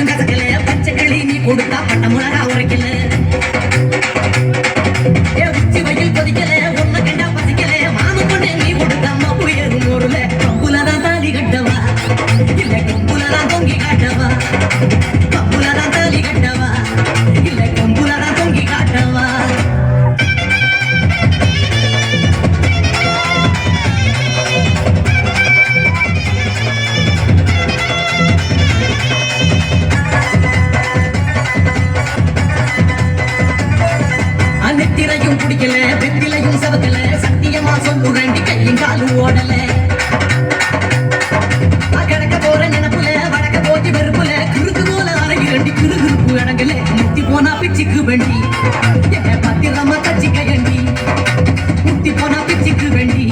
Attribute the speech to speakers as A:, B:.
A: கொஞ்சம் கசக்கல பச்சை களி நீ கொடுத்தா பட்ட மிளகா உரைக்கல உச்சி வயல் கொதிக்கல ஒன்ன கண்டா பசிக்கல. மாமு கொண்டு நீ கொடுத்தாம உயரும் ஊர்ல. கம்புலதான் தாலி கட்டவா? இல்ல கம்புலதான் தொங்கி காட்டவா? பிடிக்கல வெத்திலையும் சவக்கல சத்தியமா சொல்லுறேன்டி கையும் காலும் ஓடல. கிடக்க போற நினப்புல வடக்க போச்சு வெறுப்புல. குறுக்கு போல அரைகிறண்டி குறு குறுப்பு அடங்கல. முத்தி போனா பிச்சுக்கு வேண்டி. பத்திரமா தச்சு கையண்டி முத்தி போனா பிச்சுக்கு வேண்டி.